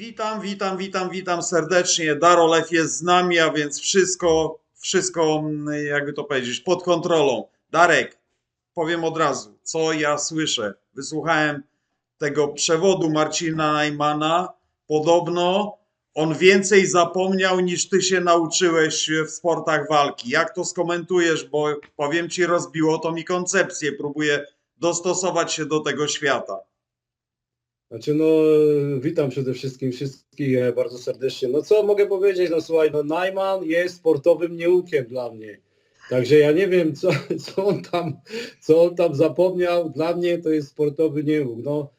Witam, witam, witam, witam serdecznie. Darolew jest z nami, a więc wszystko, wszystko, mm, jakby to powiedzieć, pod kontrolą. Darek, powiem od razu, co ja słyszę. Wysłuchałem tego przewodu Marcina Najmana. Podobno on więcej zapomniał niż ty się nauczyłeś w sportach walki. Jak to skomentujesz? Bo powiem ci, rozbiło to mi koncepcję. Próbuję dostosować się do tego świata. Znaczy no, witam przede wszystkim wszystkich e, bardzo serdecznie. No co mogę powiedzieć, no słuchaj, no Najman jest sportowym nieukiem dla mnie. Także ja nie wiem, co, co, on tam, co on tam zapomniał. Dla mnie to jest sportowy nieuk. No,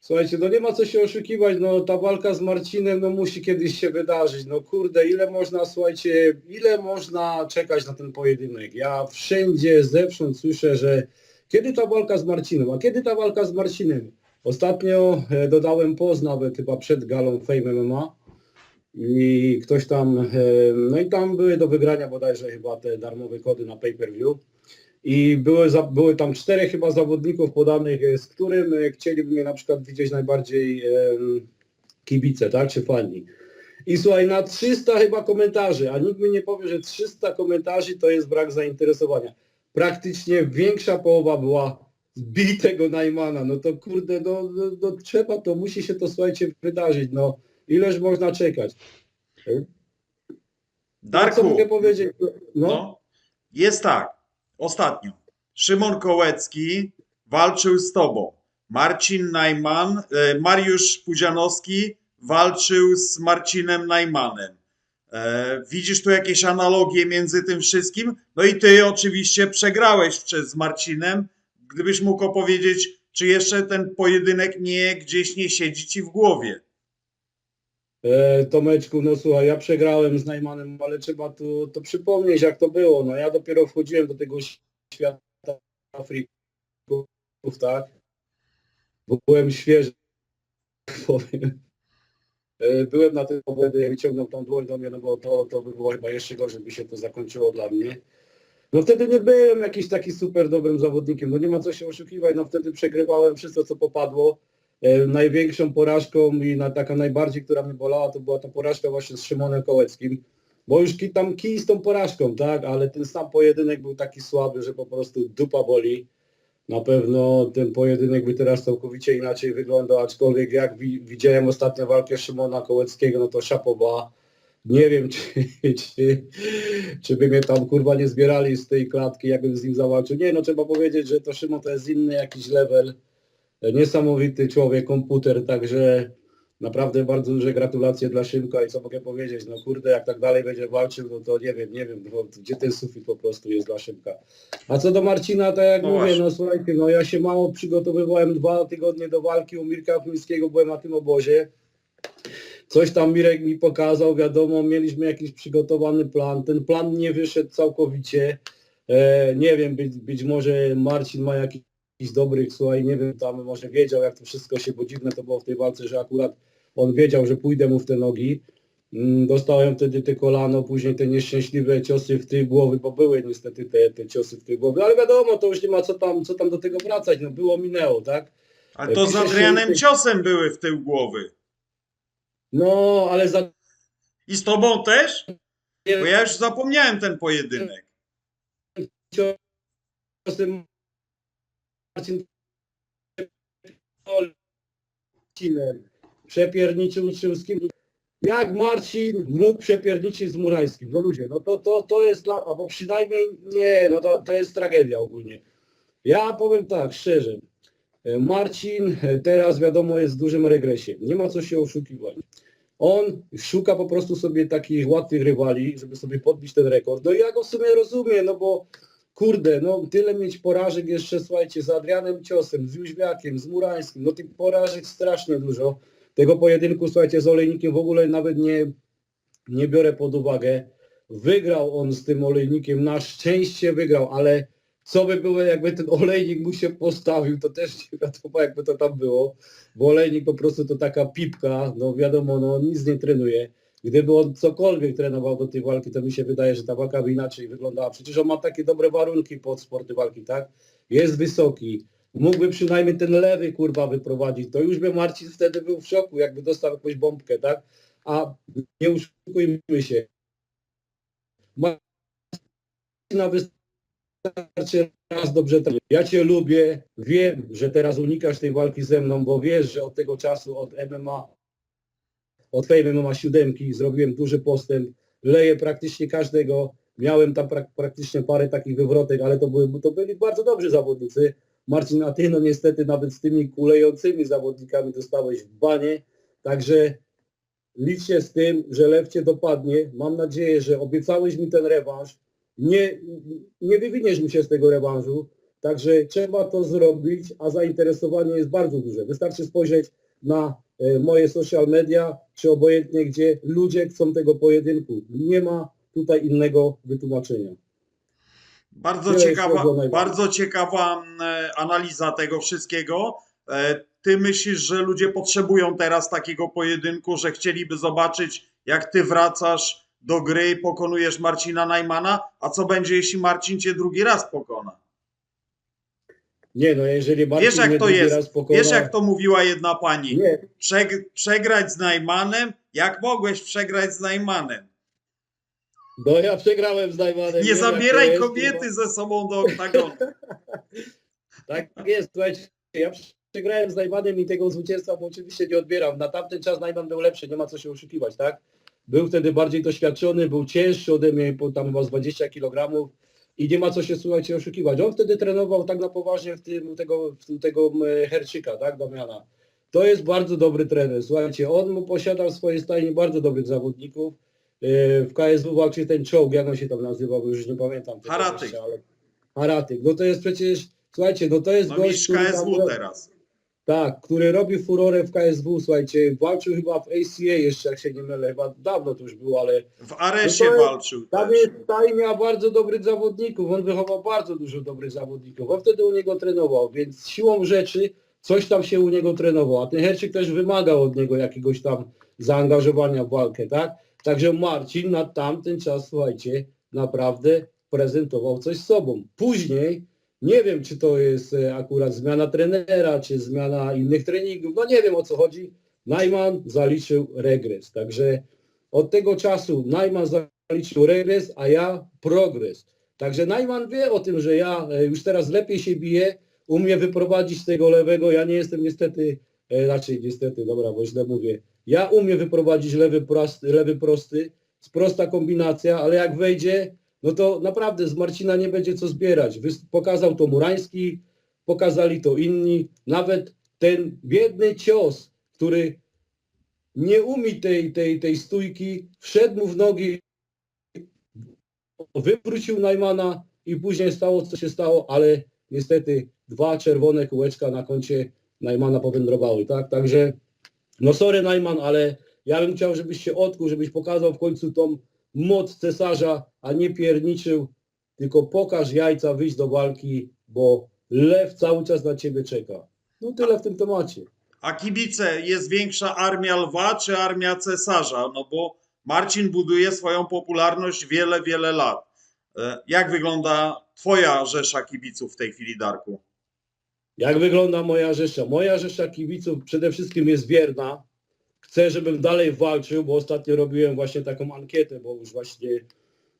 słuchajcie, no nie ma co się oszukiwać, no ta walka z Marcinem no musi kiedyś się wydarzyć. No kurde, ile można, słuchajcie, ile można czekać na ten pojedynek? Ja wszędzie, zewsząd słyszę, że kiedy ta walka z Marcinem, a kiedy ta walka z Marcinem? Ostatnio e, dodałem post nawet chyba przed galą Fame MMA i ktoś tam, e, no i tam były do wygrania bodajże chyba te darmowe kody na pay-per-view i były, za, były tam czterech chyba zawodników podanych, e, z którym chcieliby mnie na przykład widzieć najbardziej kibice, tak, czy fani. I słuchaj, na 300 chyba komentarzy, a nikt mi nie powie, że 300 komentarzy to jest brak zainteresowania. Praktycznie większa połowa była bij tego Najmana, no to kurde, no, no, no trzeba to, musi się to słuchajcie wydarzyć, no ileż można czekać. No, Darku, co mogę powiedzieć? No, No, jest tak. Ostatnio Szymon Kołecki walczył z tobą. Marcin Najman, e, Mariusz Pudzianowski walczył z Marcinem Najmanem. E, Widzisz tu jakieś analogie między tym wszystkim? No i ty oczywiście przegrałeś przez z Marcinem. Gdybyś mógł opowiedzieć, czy jeszcze ten pojedynek nie gdzieś nie siedzi ci w głowie? E, Tomeczku, no słuchaj, ja przegrałem z Najmanem, ale trzeba tu to przypomnieć, jak to było. No ja dopiero wchodziłem do tego świata Afrików, tak? Byłem świeży, tak powiem. E, Byłem na tym jak wyciągnął tą dłoń do mnie, no bo to, to by było chyba jeszcze gorzej, by się to zakończyło dla mnie. No wtedy nie byłem jakiś taki super dobrym zawodnikiem, no nie ma co się oszukiwać, no wtedy przegrywałem wszystko, co popadło. E, największą porażką i na, taka najbardziej, która mnie bolała, to była ta porażka właśnie z Szymonem Kołeckim, bo już ki, tam kij z tą porażką, tak, ale ten sam pojedynek był taki słaby, że po prostu dupa boli. Na pewno ten pojedynek by teraz całkowicie inaczej wyglądał, aczkolwiek jak wi, widziałem ostatnią walkę Szymona Kołeckiego, no to szapoba. Nie wiem, czy, czy, czy by mnie tam kurwa nie zbierali z tej klatki, jakbym z nim zawalczył. Nie, no trzeba powiedzieć, że to Szymon to jest inny jakiś level niesamowity człowiek, komputer, także naprawdę bardzo duże gratulacje dla Szymka i co mogę powiedzieć, no kurde, jak tak dalej będzie walczył, no to nie wiem, nie wiem, gdzie ten sufit po prostu jest dla Szymka. A co do Marcina, tak jak No mówię, właśnie. no słuchajcie, no ja się mało przygotowywałem dwa tygodnie do walki u Mirka Chmińskiego, byłem na tym obozie. Coś tam Mirek mi pokazał, wiadomo, mieliśmy jakiś przygotowany plan. Ten plan nie wyszedł całkowicie. E, nie wiem, być, być może Marcin ma jakiś dobrych, słuchaj, nie wiem, tam może wiedział, jak to wszystko się, bo dziwne to było w tej walce, że akurat on wiedział, że pójdę mu w te nogi. Mm, Dostałem wtedy te kolano, później te nieszczęśliwe ciosy w tej głowy, bo były niestety te, te ciosy w tej głowy, ale wiadomo, to już nie ma co tam, co tam do tego wracać, no było, minęło, tak? Ale to z Pisze się- Adrianem Ciosem były w tył głowy. No, ale za... I z tobą też? Bo ja już zapomniałem ten pojedynek. Marcin przepierniczył? Jak Marcin mógł przepierniczyć z Murańskim? No ludzie, no to, to, to jest dla, albo przynajmniej nie, no to, to jest tragedia ogólnie. Ja powiem tak, szczerze, Marcin e, teraz wiadomo jest w dużym regresie. Nie ma co się oszukiwać. On szuka po prostu sobie takich łatwych rywali, żeby sobie podbić ten rekord. No i ja go w sumie rozumiem, no bo kurde, no tyle mieć porażek jeszcze, słuchajcie, z Adrianem Ciosem, z Jóźwiakiem, z Murańskim, no tych porażek strasznie dużo. Tego pojedynku, słuchajcie, z Olejnikiem w ogóle nawet nie, nie biorę pod uwagę. Wygrał on z tym Olejnikiem, na szczęście wygrał, ale co by było, jakby ten Olejnik mu się postawił, to też nie wiadomo, jakby to tam było, bo Olejnik po prostu to taka pipka, no wiadomo, no nic nie trenuje. Gdyby on cokolwiek trenował do tej walki, to mi się wydaje, że ta walka by inaczej wyglądała. Przecież on ma takie dobre warunki pod sporty walki, tak? Jest wysoki, mógłby przynajmniej ten lewy kurwa wyprowadzić. To już by Marcin wtedy był w szoku, jakby dostał jakąś bombkę, tak? A nie oszukujmy się. Marcina wystarczy raz dobrze trafić. Ja cię lubię, wiem, że teraz unikasz tej walki ze mną, bo wiesz, że od tego czasu, od MMA, od Fame MMA siódemki zrobiłem duży postęp, leję praktycznie każdego, miałem tam prak- praktycznie parę takich wywrotek, ale to, były, to byli bardzo dobrzy zawodnicy. Marcin, a ty no niestety nawet z tymi kulejącymi zawodnikami dostałeś w banie, także liczcie z tym, że lew cię dopadnie. Mam nadzieję, że obiecałeś mi ten rewanż. Nie, nie wywiniesz mi się z tego rewanżu, także trzeba to zrobić, a zainteresowanie jest bardzo duże. Wystarczy spojrzeć na e, moje social media, czy obojętnie gdzie, ludzie chcą tego pojedynku. Nie ma tutaj innego wytłumaczenia. Bardzo Tyle ciekawa, bardzo ciekawa mm, analiza tego wszystkiego. E, Ty myślisz, że ludzie potrzebują teraz takiego pojedynku, że chcieliby zobaczyć, jak ty wracasz do gry i pokonujesz Marcina Najmana, a co będzie, jeśli Marcin cię drugi raz pokona? Nie no, jeżeli Marcin Wiesz, jak to drugi jest? raz pokona, Wiesz, jak to mówiła jedna pani? Nie, Przeg- przegrać z Najmanem? Jak mogłeś przegrać z Najmanem? no ja przegrałem z Najmanem. Nie to zabieraj kobiety ze sobą do oktagonu. Tak jest, słuchajcie, ja przegrałem z Najmanem i tego zwycięstwa mu oczywiście nie odbieram. Na tamten czas Najman był lepszy, nie ma co się oszukiwać, tak? Był wtedy bardziej doświadczony, był cięższy ode mnie, po tam chyba z 20 kg i nie ma co się, słuchajcie, oszukiwać. On wtedy trenował tak na poważnie w tym, tego, w tego Herczyka, tak, Damiana. To jest bardzo dobry trener, słuchajcie, on posiadał w swojej stajni bardzo dobrych zawodników. E, W KSW walczy ten czołg, jak on się tam nazywał, już nie pamiętam. Haratyk. ale... Haratyk, no to jest przecież, słuchajcie, no to jest No gość, który tam- KSW teraz. Tak, który robi furorę w KSW, słuchajcie, walczył chyba w ACA jeszcze, jak się nie mylę, chyba dawno to już było, ale W Aresie No walczył tam jest stajnia bardzo dobrych zawodników, on wychował bardzo dużo dobrych zawodników, on wtedy u niego trenował, więc siłą rzeczy coś tam się u niego trenował, a ten Herczyk też wymagał od niego jakiegoś tam zaangażowania w walkę, tak? Także Marcin na tamten czas, słuchajcie, naprawdę prezentował coś z sobą. Później, nie wiem czy to jest e, akurat zmiana trenera, czy zmiana innych treningów, no nie wiem o co chodzi, Najman zaliczył regres, także od tego czasu Najman zaliczył regres, a ja progres. Także Najman wie o tym, że ja e, już teraz lepiej się biję, umie wyprowadzić tego lewego, ja nie jestem niestety, e, raczej niestety, dobra, bo źle mówię, ja umiem wyprowadzić lewy prosty, lewy prosty, jest prosta kombinacja, ale jak wejdzie, no to naprawdę z Marcina nie będzie co zbierać. Pokazał to Murański, pokazali to inni, nawet ten biedny cios, który nie umie tej, tej, tej stójki, wszedł mu w nogi, wywrócił Najmana i później stało co się stało, ale niestety dwa czerwone kółeczka na koncie Najmana powędrowały, tak? Także no sorry Najman, ale ja bym chciał, żebyś się odkuł, żebyś pokazał w końcu tą moc cesarza, a nie pierniczył, tylko pokaż jajca, wyjść do walki, bo lew cały czas na ciebie czeka. No tyle w tym temacie. A kibice, jest większa armia lwa czy armia cesarza? No bo Marcin buduje swoją popularność wiele, wiele lat. E, Jak wygląda twoja rzesza kibiców w tej chwili, Darku? Jak wygląda moja rzesza? Moja rzesza kibiców przede wszystkim jest wierna. Chcę, żebym dalej walczył, bo ostatnio robiłem właśnie taką ankietę, bo już właśnie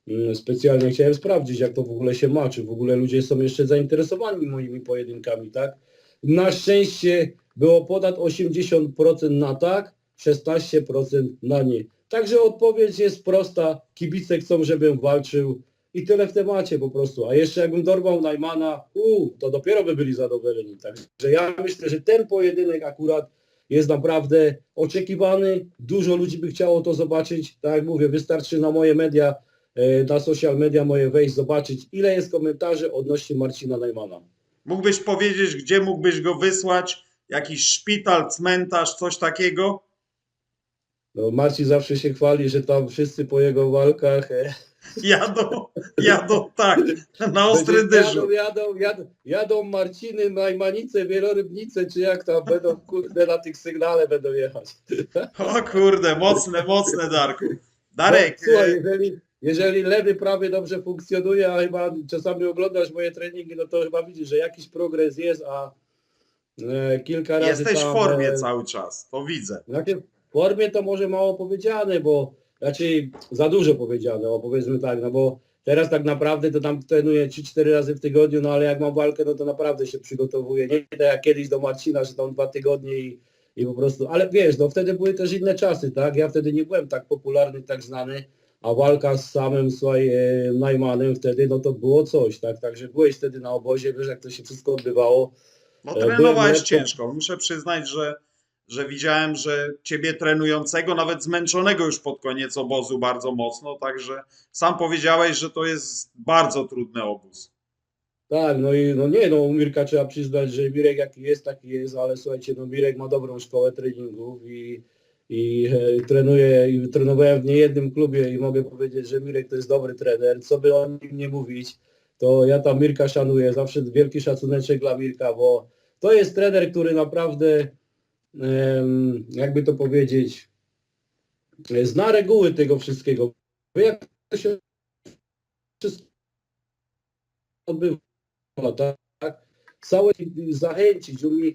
mm, specjalnie chciałem sprawdzić, jak to w ogóle się ma, czy w ogóle ludzie są jeszcze zainteresowani moimi pojedynkami, tak? Na szczęście było ponad 80% na tak, 16% na nie. Także odpowiedź jest prosta. Kibice chcą, żebym walczył i tyle w temacie po prostu. A jeszcze jakbym dorwał Najmana, u, to dopiero by byli zadowoleni. Także ja myślę, że ten pojedynek akurat jest naprawdę oczekiwany. Dużo ludzi by chciało to zobaczyć. Tak jak mówię, wystarczy na moje media, e, na social media moje wejść, zobaczyć, ile jest komentarzy odnośnie Marcina Najmana. Mógłbyś powiedzieć, gdzie mógłbyś go wysłać? Jakiś szpital, cmentarz, coś takiego? No, Marcin zawsze się chwali, że tam wszyscy po jego walkach e, Jadą, jadą tak, na ostry dyżur. Jadą, jadą, jadą, Marciny, Najmanice, Wielorybnice, czy jak tam będą, kurde, na tych sygnale będą jechać. O kurde, mocne, mocne, Darku. Darek, No, słuchaj, e, jeżeli, jeżeli lewy, prawy dobrze funkcjonuje, a chyba czasami oglądasz moje treningi, no to chyba widzisz, że jakiś progres jest, a e, kilka razy Jesteś w tam, formie e, cały czas, to widzę. W formie to może mało powiedziane, bo raczej za dużo powiedziane, o powiedzmy tak, no bo teraz tak naprawdę to tam trenuję 3-4 razy w tygodniu, no ale jak mam walkę, no to naprawdę się przygotowuję. Nie tak jak kiedyś do Marcina, że tam dwa tygodnie i, i po prostu, ale wiesz, no wtedy były też inne czasy, tak? Ja wtedy nie byłem tak popularny, tak znany, a walka z samym, słuchaj, e, Najmanem wtedy, no to było coś, tak? Także byłeś wtedy na obozie, wiesz jak to się wszystko odbywało. No E, trenowałeś lepszy. ciężko. Muszę przyznać, że, że widziałem, że ciebie trenującego, nawet zmęczonego już pod koniec obozu bardzo mocno, także sam powiedziałeś, że to jest bardzo trudny obóz. Tak, no i no nie, no u Mirka trzeba przyznać, że Mirek jaki jest, taki jest, ale słuchajcie, no Mirek ma dobrą szkołę treningów i, i e, trenuje, i trenowałem w niejednym klubie i mogę powiedzieć, że Mirek to jest dobry trener, co by o nim nie mówić, to ja tam Mirka szanuję, zawsze wielki szacuneczek dla Mirka, bo to jest trener, który naprawdę, jakby to powiedzieć, zna reguły tego wszystkiego. Wie, jak to się wszystko odbywa tak? Całe zachęcić, umie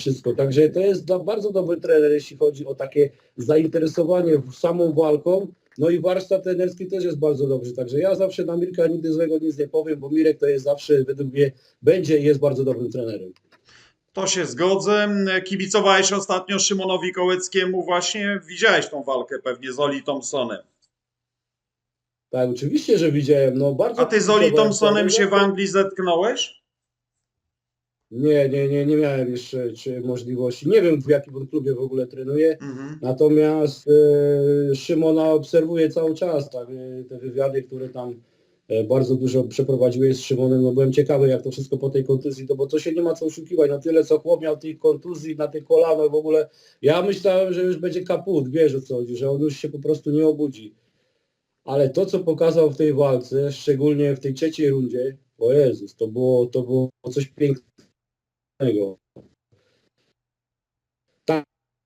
wszystko. Także to jest bardzo dobry trener, jeśli chodzi o takie zainteresowanie samą walką. No i warsztat trenerski też jest bardzo dobry. Także ja zawsze na Mirka nigdy złego nic nie powiem, bo Mirek to jest zawsze, według mnie, będzie i jest bardzo dobrym trenerem. To się zgodzę. Kibicowałeś ostatnio Szymonowi Kołeckiemu właśnie. Widziałeś tą walkę pewnie z Oli Thompsonem. Tak, oczywiście, że widziałem. No bardzo A ty z Oli Thompsonem się w Anglii zetknąłeś? Nie, nie, nie, nie miałem jeszcze czy możliwości. Nie wiem, w jakim on klubie w ogóle trenuje. Mhm. Natomiast e, Szymona obserwuję cały czas, tak, e, te wywiady, które tam bardzo dużo przeprowadziłeś z Szymonem, no byłem ciekawy jak to wszystko po tej kontuzji, to bo to się nie ma co oszukiwać, na tyle co chłop miał tych kontuzji na tych kolanach w ogóle, ja myślałem, że już będzie kaput, wiesz o co chodzi, że on już się po prostu nie obudzi. Ale to, co pokazał w tej walce, szczególnie w tej trzeciej rundzie, o Jezus, to było, to było coś pięknego.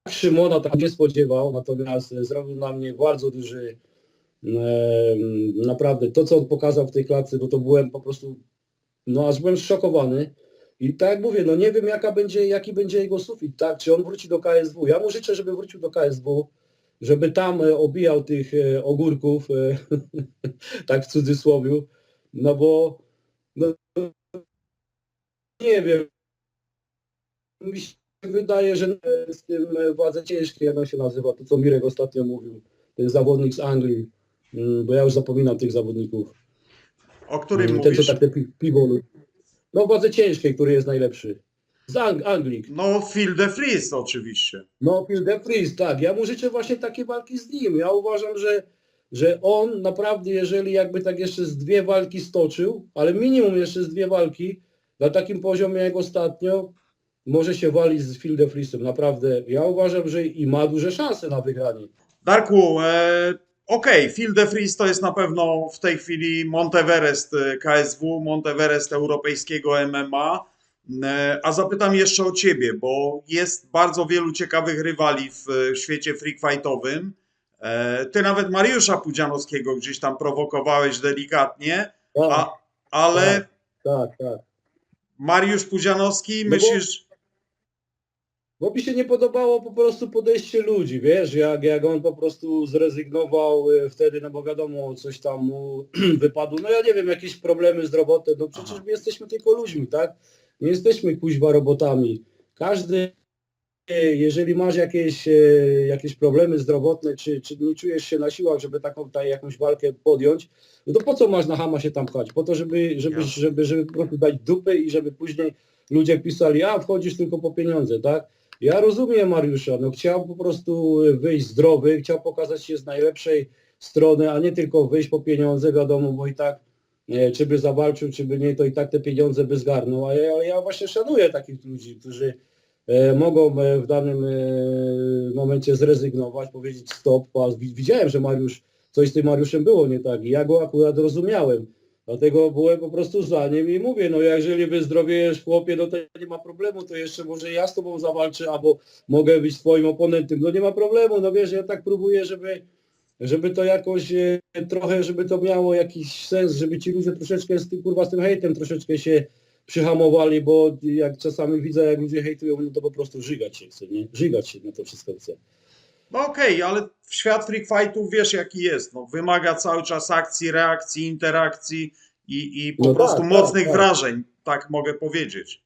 Szymona tak nie spodziewał, natomiast e, zrobił na mnie bardzo duży, naprawdę to, co on pokazał w tej klatce, no to byłem po prostu, no aż byłem zszokowany. I tak jak mówię, no nie wiem jaka będzie, jaki będzie jego sufit, tak, czy on wróci do KSW. Ja mu życzę, żeby wrócił do KSW, żeby tam e, obijał tych e, ogórków, e, tak w cudzysłowie, no bo no, nie wiem, mi się wydaje, że z tym władze ciężkie, jak on się nazywa, to co Mirek ostatnio mówił, ten zawodnik z Anglii, bo ja już zapominam tych zawodników. O którym Mm, Ten, co mówisz? tak te pi- piwo... No władze ciężkiej, który jest najlepszy. Z Ang- Anglik. No Phil de Vries oczywiście. No Phil de Vries, tak. Ja mu życzę właśnie takiej walki z nim. Ja uważam, że, że on naprawdę, jeżeli jakby tak jeszcze z dwie walki stoczył, ale minimum jeszcze z dwie walki, na takim poziomie jak ostatnio, może się walić z Phil de Vriesem. Naprawdę. Ja uważam, że i ma duże szanse na wygranie. Darku, e, okej, Phil de Vries to jest na pewno w tej chwili Monteverest e, KSW, Monteverest europejskiego MMA. E, A zapytam jeszcze o ciebie, bo jest bardzo wielu ciekawych rywali w e, świecie freak fightowym. Ty nawet Mariusza Pudzianowskiego gdzieś tam prowokowałeś delikatnie, Tak, a, ale tak, tak. Mariusz Pudzianowski, No myślisz, Bo mi się nie podobało po prostu podejście ludzi, wiesz, jak, jak on po prostu zrezygnował y, wtedy, no bo wiadomo, coś tam mu wypadło, no ja nie wiem, jakieś problemy zdrowotne, no przecież Aha. my jesteśmy tylko ludźmi, tak? Nie jesteśmy kuźwa robotami. Każdy, jeżeli masz jakieś, y, jakieś problemy zdrowotne, czy, czy nie czujesz się na siłach, żeby taką tutaj jakąś walkę podjąć, no to po co masz na hama się tam pchać? Po to, żeby, żeby, żeby, żeby po prostu dać dupy i żeby później ludzie pisali, a wchodzisz tylko po pieniądze, tak? Ja rozumiem Mariusza, no chciał po prostu wyjść zdrowy, chciał pokazać się z najlepszej strony, a nie tylko wyjść po pieniądze, wiadomo, bo i tak e, czy by zawalczył, czy by nie, to i tak te pieniądze by zgarnął, a ja, ja właśnie szanuję takich ludzi, którzy e, mogą e, w danym momencie zrezygnować, powiedzieć stop, a wi- widziałem, że Mariusz, coś z tym Mariuszem było nie tak. I ja go akurat rozumiałem, Dlatego byłem po prostu za nim i mówię, no jeżeli wyzdrowiejesz chłopie, no to nie ma problemu, to jeszcze może ja z tobą zawalczę, albo mogę być twoim oponentem, no nie ma problemu, no wiesz, ja tak próbuję, żeby żeby to jakoś e, trochę, żeby to miało jakiś sens, żeby ci ludzie troszeczkę z tym kurwa z tym hejtem troszeczkę się przyhamowali, bo jak czasami widzę, jak ludzie hejtują, no to po prostu żygać się chce, nie? Żygać się na to wszystko chce. No okej, ale świat freak fightów wiesz jaki jest. No, wymaga cały czas akcji, reakcji, interakcji i, i po No tak, prostu tak, mocnych tak. wrażeń, tak mogę powiedzieć.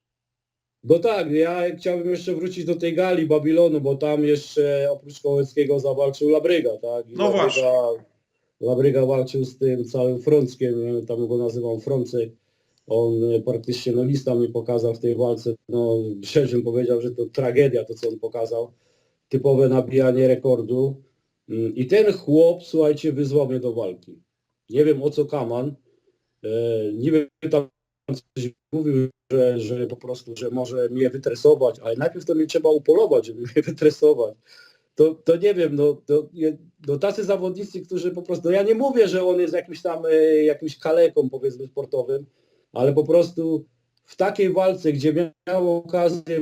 No tak, ja chciałbym jeszcze wrócić do tej gali Babilonu, bo tam jeszcze oprócz Kołeckiego zawalczył Labryga, tak? I No Labryga, właśnie. Labryga walczył z tym całym Frąckiem, tam go nazywam Frącek. On praktycznie no lista mi pokazał w tej walce, no szczerze bym powiedział, że to tragedia to co on pokazał. Typowe nabijanie rekordu. Mm, I ten chłop, słuchajcie, wyzwał mnie do walki. Nie wiem o co kaman. E, niby tam coś mówił, że, że po prostu, że może mnie wytresować, ale najpierw to mnie trzeba upolować, żeby mnie wytresować. To, to nie wiem, no, to, no tacy zawodnicy, którzy po prostu, no ja nie mówię, że on jest jakimś tam e, jakimś kaleką powiedzmy sportowym, ale po prostu w takiej walce, gdzie miał okazję,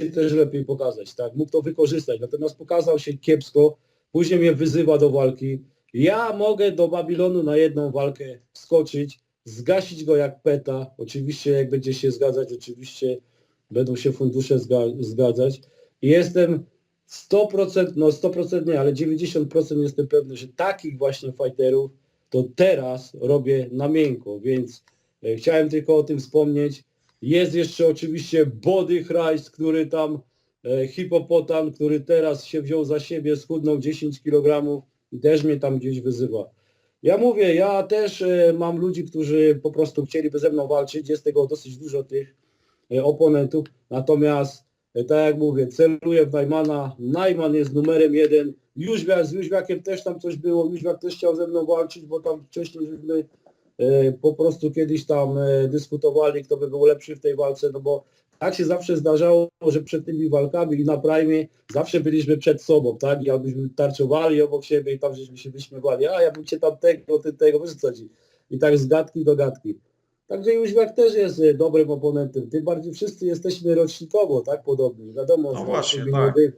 się też lepiej pokazać, tak, mógł to wykorzystać, natomiast pokazał się kiepsko, później mnie wyzywa do walki, ja mogę do Babilonu na jedną walkę wskoczyć, zgasić go jak peta, oczywiście jak będzie się zgadzać, oczywiście będą się fundusze zga- zgadzać. Jestem 100%, no 100% nie, ale 90% jestem pewny, że takich właśnie fighterów to teraz robię na miękko, więc e, chciałem tylko o tym wspomnieć. Jest jeszcze oczywiście Body Christ, który tam, e, hipopotam, który teraz się wziął za siebie, schudnął 10 kg i też mnie tam gdzieś wyzywa. Ja mówię, ja też e, mam ludzi, którzy po prostu chcieliby ze mną walczyć, jest tego dosyć dużo tych e, oponentów, natomiast tak jak mówię, celuję w Najmana, Najman jest numerem jeden, Jóźwiak, z Jóźwiakiem też tam coś było, Jóźwiak też chciał ze mną walczyć, bo tam wcześniej żeśmy po prostu kiedyś tam e, dyskutowali, kto by był lepszy w tej walce, no bo tak się zawsze zdarzało, że przed tymi walkami i na prime zawsze byliśmy przed sobą, tak? I abyśmy tarczowali obok siebie i tam żeśmy się wyśmiewali, a ja bym cię tam tego, ty tego, wiesz co ci. I tak z gadki do gadki. Także Jóźwiak też jest e, dobrym oponentem, tym bardziej wszyscy jesteśmy rocznikowo, tak? Podobni, wiadomo. No że właśnie, z tymi tak. młody-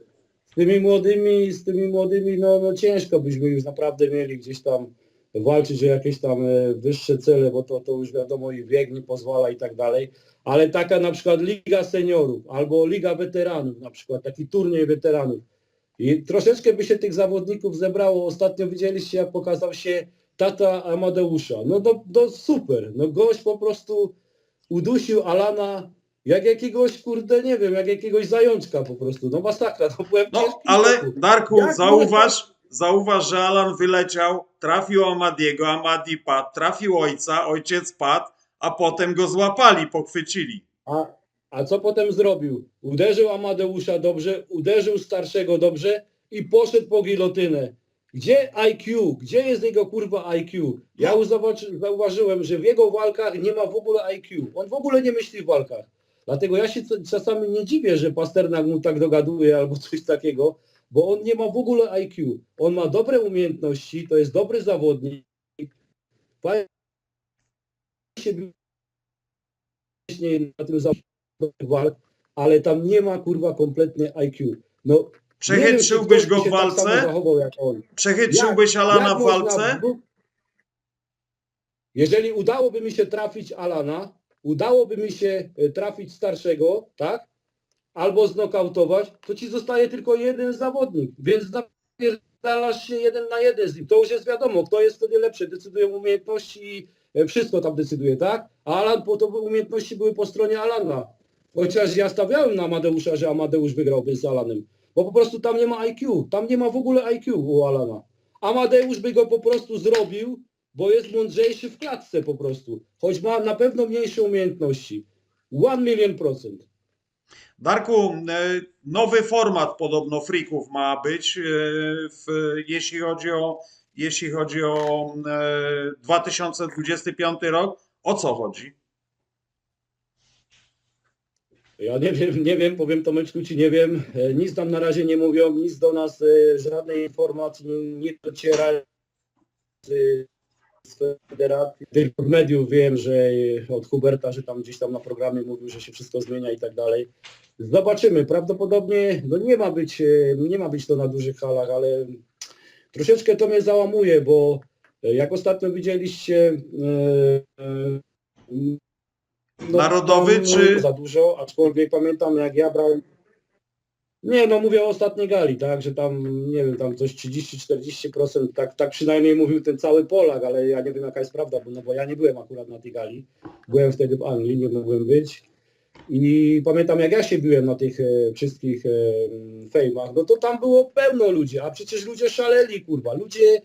z tymi młodymi, z tymi młodymi, no, no ciężko byśmy już naprawdę mieli gdzieś tam walczyć o jakieś tam e, wyższe cele, bo to, to już wiadomo i wiek nie pozwala i tak dalej, ale taka na przykład Liga Seniorów albo Liga Weteranów na przykład, taki turniej weteranów i troszeczkę by się tych zawodników zebrało. Ostatnio widzieliście jak pokazał się tata Amadeusza. No, no, no super, no gość po prostu udusił Alana jak jakiegoś, kurde, nie wiem, jak jakiegoś zajączka po prostu. No masakra, no byłem No, ale. Darku, Jak zauważ, zauważ, że Alan wyleciał, trafił Amadiego, Amadi padł, trafił ojca, ojciec padł, a potem go złapali, pochwycili. A, a co potem zrobił? Uderzył Amadeusza dobrze, uderzył starszego dobrze i poszedł po gilotynę. Gdzie IQ? Gdzie jest jego kurwa IQ? Ja zauważyłem, że w jego walkach nie ma w ogóle IQ. On w ogóle nie myśli w walkach. Dlatego ja się czasami nie dziwię, że Pasternak mu tak dogaduje albo coś takiego, bo on nie ma w ogóle IQ. On ma dobre umiejętności, to jest dobry zawodnik. Się na tym walk, ale tam nie ma kurwa kompletnie IQ. No, Przechytrzyłbyś go w tak walce? jak on. Przechytrzyłbyś Alana Jak w walce? Jeżeli udałoby mi się trafić Alana, udałoby mi się e, trafić starszego, tak? Albo znokautować, to ci zostaje tylko jeden zawodnik, więc napierdalasz się jeden na jeden z nim. To już jest wiadomo, kto jest wtedy lepszy, decydują umiejętności e, wszystko tam decyduje, tak? A Alan, po to umiejętności były po stronie Alana. Chociaż ja stawiałem na Amadeusza, że Amadeusz wygrałby z Alanem. Bo po prostu tam nie ma IQ. Tam nie ma w ogóle IQ u Alana. Amadeusz by go po prostu zrobił, bo jest mądrzejszy w klatce po prostu. Choć ma na pewno mniejsze umiejętności. One milion procent. Darku, e, nowy format podobno freaków ma być, e, w, jeśli chodzi o, jeśli chodzi o e, 2025 rok. O co chodzi? Ja nie wiem, nie wiem, powiem Tomeczku ci nie wiem. E, Nic tam na razie nie mówią, nic do nas, e, żadnej informacji nie dociera z, federacji. Tylko od mediów wiem, że od Huberta, że tam gdzieś tam na programie mówił, że się wszystko zmienia i tak dalej. Zobaczymy. Prawdopodobnie no nie ma być, e, nie ma być to na dużych halach, ale troszeczkę to mnie załamuje, bo e, jak ostatnio widzieliście e, no, Narodowy, czy- za dużo, aczkolwiek pamiętam jak ja brałem nie, no mówię o ostatniej gali, tak, że tam, nie wiem, tam coś 30-40%, tak, tak przynajmniej mówił ten cały Polak, ale ja nie wiem jaka jest prawda, bo, no, bo ja nie byłem akurat na tej gali, byłem wtedy w Anglii, nie mogłem być. I pamiętam jak ja się biłem na tych e, wszystkich e, fejmach, no to tam było pełno ludzi, a przecież ludzie szaleli, kurwa, ludzie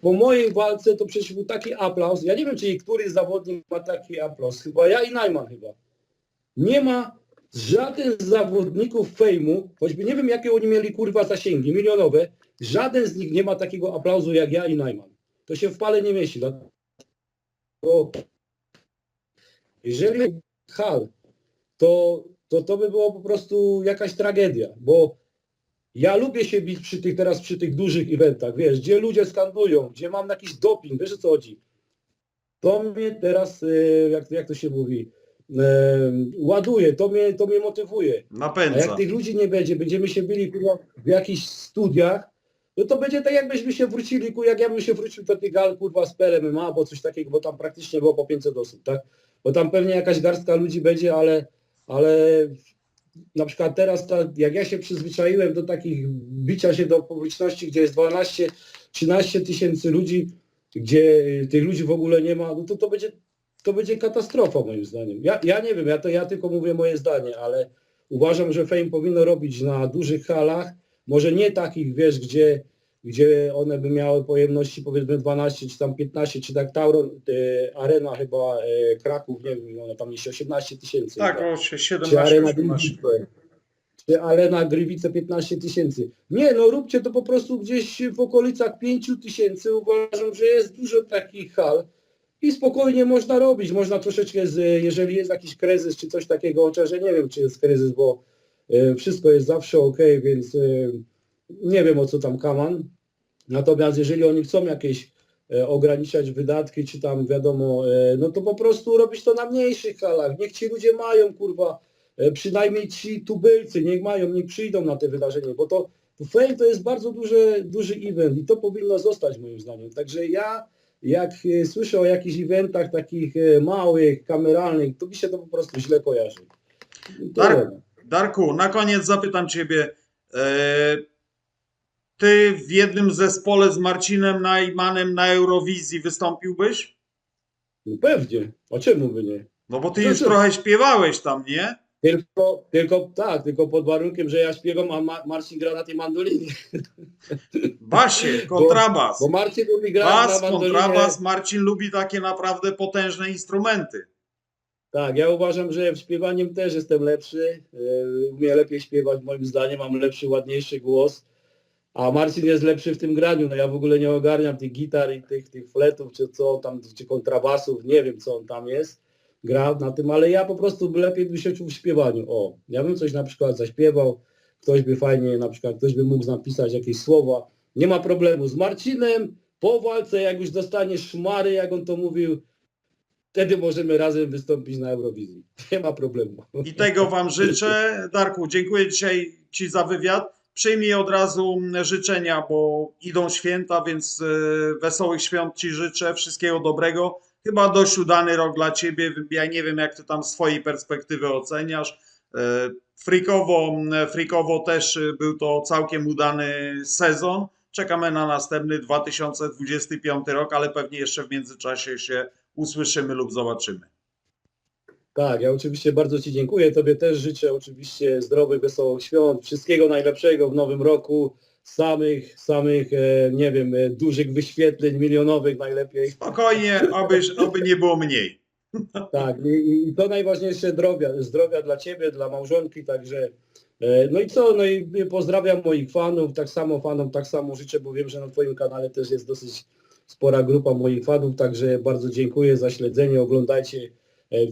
po mojej walce to przecież był taki aplauz, ja nie wiem, czy któryś zawodnik ma taki aplauz, chyba ja i Najman chyba. Nie ma żaden z zawodników fejmu, choćby nie wiem jakie oni mieli kurwa zasięgi milionowe, żaden z nich nie ma takiego aplauzu jak ja i Najman. To się w pale nie mieści. Dlatego jeżeli hal, to, to to by było po prostu jakaś tragedia, bo ja lubię się bić przy tych teraz przy tych dużych eventach, wiesz, gdzie ludzie skandują, gdzie mam jakiś doping, wiesz o co chodzi. To mnie teraz, e, jak, jak to się mówi, e, ładuje, to mnie, to mnie motywuje. A jak tych ludzi nie będzie, będziemy się byli kurwa, w jakichś studiach, no to będzie tak jakbyśmy się wrócili, ku- jak ja bym się wrócił do tych gal kurwa z PLMMA albo coś takiego, bo tam praktycznie było po 500 osób, tak? Bo tam pewnie jakaś garstka ludzi będzie, ale, ale na przykład teraz, ta, jak ja się przyzwyczaiłem do takich bicia się do publiczności, gdzie jest 12, 13 tysięcy ludzi, gdzie y, tych ludzi w ogóle nie ma, no to to będzie, to będzie katastrofa moim zdaniem. Ja, ja nie wiem, ja, to, ja tylko mówię moje zdanie, ale uważam, że Fame powinno robić na dużych halach, może nie takich, wiesz, gdzie, gdzie one by miały pojemności powiedzmy 12 czy tam 15, czy tak Tauron, e, Arena chyba e, Kraków, nie wiem, ona tam mieści 18 tysięcy. Tak, o czy 17 Arena 18. Gliwice, czy Arena Grywice 15 tysięcy. Nie, no róbcie to po prostu gdzieś w okolicach 5 tysięcy. Uważam, że jest dużo takich hal i spokojnie można robić. Można troszeczkę, z, jeżeli jest jakiś kryzys czy coś takiego, chociaż ja nie wiem, czy jest kryzys, bo e, wszystko jest zawsze ok, więc e, nie wiem o co tam kaman. Natomiast jeżeli oni chcą jakieś e, ograniczać wydatki, czy tam wiadomo, no to po prostu robić to na mniejszych halach. Niech ci ludzie mają, kurwa, przynajmniej ci tubylcy, niech mają, niech przyjdą na te wydarzenie, bo to Fame to jest bardzo duży, duży event i to powinno zostać moim zdaniem. Także ja jak e, słyszę o jakichś eventach takich e, małych, kameralnych, to mi się to po prostu źle kojarzy. Darek, tyle. Darku, na koniec zapytam Ciebie. E, ty w jednym zespole z Marcinem Najmanem na Eurowizji wystąpiłbyś? No pewnie, a czemu by nie? No bo ty No już trochę śpiewałeś tam, nie? Tylko, tylko tak, tylko pod warunkiem, że ja śpiewam, a Ma- Marcin gra na tej mandolinie. Basie, kontrabas. Bo Marcin lubi grać Bas, na mandolinie. kontrabas. Marcin lubi takie naprawdę potężne instrumenty. Tak, ja uważam, że w śpiewaniem też jestem lepszy. Yy, Umiem lepiej śpiewać moim zdaniem, mam lepszy, ładniejszy głos. A Marcin jest lepszy w tym graniu. No ja w ogóle nie ogarniam tych gitar i tych, tych fletów, czy co tam, czy kontrabasów, nie wiem co on tam jest. Gra na tym, ale ja po prostu by lepiej by się czuł w śpiewaniu. O, ja bym coś na przykład zaśpiewał, ktoś by fajnie, na przykład ktoś by mógł napisać jakieś słowa. Nie ma problemu. Z Marcinem po walce, jak już dostaniesz szmary, jak on to mówił, wtedy możemy razem wystąpić na Eurowizji. Nie ma problemu. I tego Wam życzę. Darku, dziękuję dzisiaj Ci za wywiad. Przyjmij od razu życzenia, bo idą święta, więc e, wesołych świąt Ci życzę, wszystkiego dobrego. Chyba dość udany rok dla Ciebie. Ja nie wiem, jak Ty tam swojej perspektywy oceniasz. E, Frikowo, frikowo też e, był to całkiem udany sezon. Czekamy na następny 2025 rok, ale pewnie jeszcze w międzyczasie się usłyszymy lub zobaczymy. Tak, ja oczywiście bardzo Ci dziękuję. Tobie też życzę oczywiście zdrowych, wesołych świąt, wszystkiego najlepszego w nowym roku, samych, samych, e, nie wiem, e, dużych wyświetleń, milionowych najlepiej. Spokojnie, oby, oby nie było mniej. Tak, i, i to najważniejsze zdrowia, zdrowia dla Ciebie, dla małżonki, także e, no i co, no i pozdrawiam moich fanów, tak samo fanom, tak samo życzę, bo wiem, że na Twoim kanale też jest dosyć spora grupa moich fanów, także bardzo dziękuję za śledzenie, oglądajcie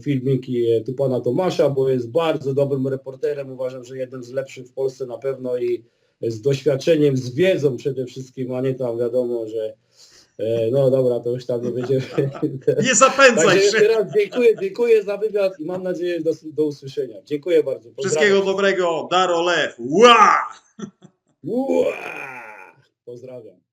filmiki tu pana Tomasza, bo jest bardzo dobrym reporterem, uważam, że jeden z lepszych w Polsce na pewno i z doświadczeniem, z wiedzą przede wszystkim, a nie tam wiadomo, że e, no dobra, to już tam nie będziemy Nie zapędzaj Także się. raz dziękuję, dziękuję za wywiad i mam nadzieję do, do usłyszenia. Dziękuję bardzo. Pozdrawiam. Wszystkiego dobrego. Daro Lew. Ła! Ua! Pozdrawiam.